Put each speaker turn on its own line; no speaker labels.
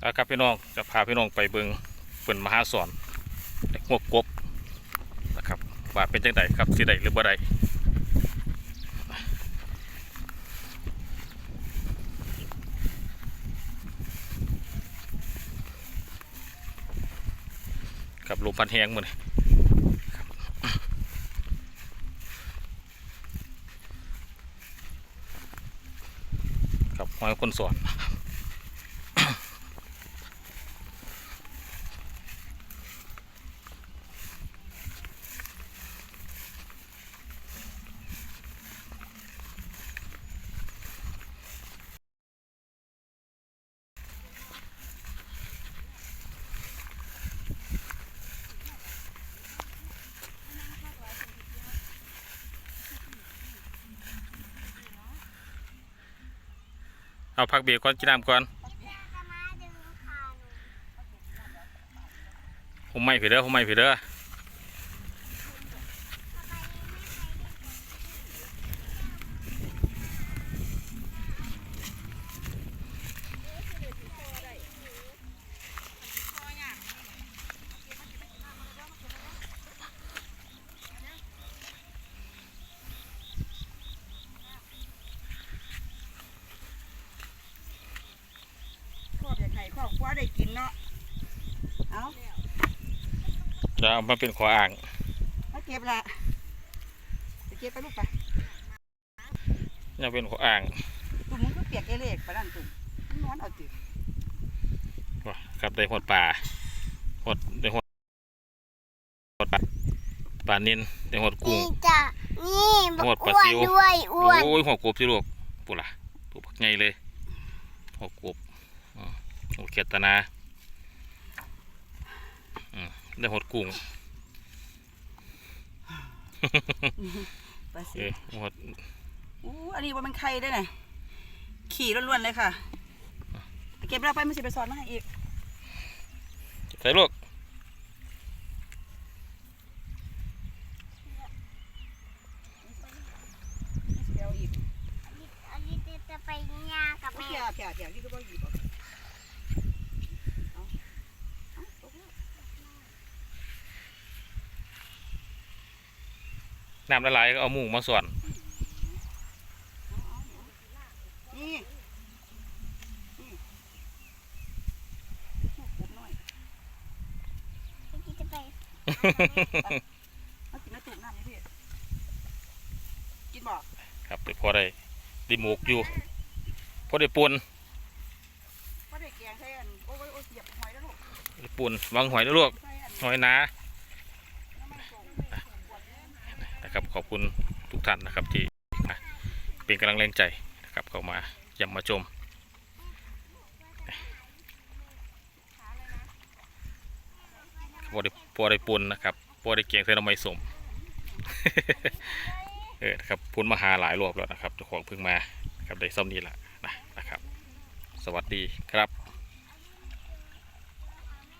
แล้วครับพี่น้องจะพาพี่น้องไปเบิงเป็นมหาสอนหัวกบนะครับว่าเป็นจังไดครับสิใดหรือบ่ใดกับลมพันแหงมือนครับกับหอยคนสอน เอาพักเบรกก่อนกินน้ำก่อนผมไม่ผิดเด้อผมไม่ผิดเด้อา
กให้ครอบครัวได้กินเนาะ เอา
จะเอามาเป็นขออ่าง
มาเก็บละไปเก็บไปลูกไป
จะเป็นขออ่าง
ตุ่มมึงก็เปียกเอเล็กไปนั่นตุ่มมึงนอนเอาติ
ว่ะครับได้หดป่าหดได้หดหดปลาปลานินได้หดกุ้ง
นี่จ้ะนี่
หมดปลา
อ้ว
ซิ
น
ว
ด้วยอ้วน
โอ้ยหัวกบสิลูกปุ๊ล่ะตัวบักใหญ่เลยหัวกบอืม หัวเกียตนาอืมได้หดกุ้ง
ไปสิ
เอ้ยหด
อู้อันนี้ว่ามันไข่ได้ไงขี่ล้วนๆเลยค่ะไปเก็บเราไปมันสิไปสอนมาให้อีก
ใส่ลูก
เดี๋ยวอีก
อันนี้จะไปงากับ
โอ้
แม่
ยเพียเพียเพียนี่ก็บ่หยิบเอาเอาเอาตกแล้ว
น้ำละลายก็เอาหมูมาส่วน
นี่นี่ลูกกบน้อย
ที่จะไป
มากินน้ำตุ่มน้ำนี่พี่กินบ่
ครับไปพอได้ไดิหมูกอยู่พอได้ปูน
ว่าได้แกงใส่อันโอ้ยโอ้ยเหยียบหอยแล้วลูก
ได้ปูนวางหอยนะลูก
ใส่อัน
หอยนา
น้ำมันส่ง
นะครับ ขอบคุณทุกท่านนะครับที่มาเป็นกำลังแรงใจนะครับเข้ามาเยำมาชมพอได้พอได้ปูนนะครับพอได้เกียงใส่หน้ำไม้สมเออครับพูนมาหาหลายรอบแล้วนะครับเจ้าของเพิ่งมาครับได้ซ่อมนี่แหละนะนะครับ สวัสดีครับ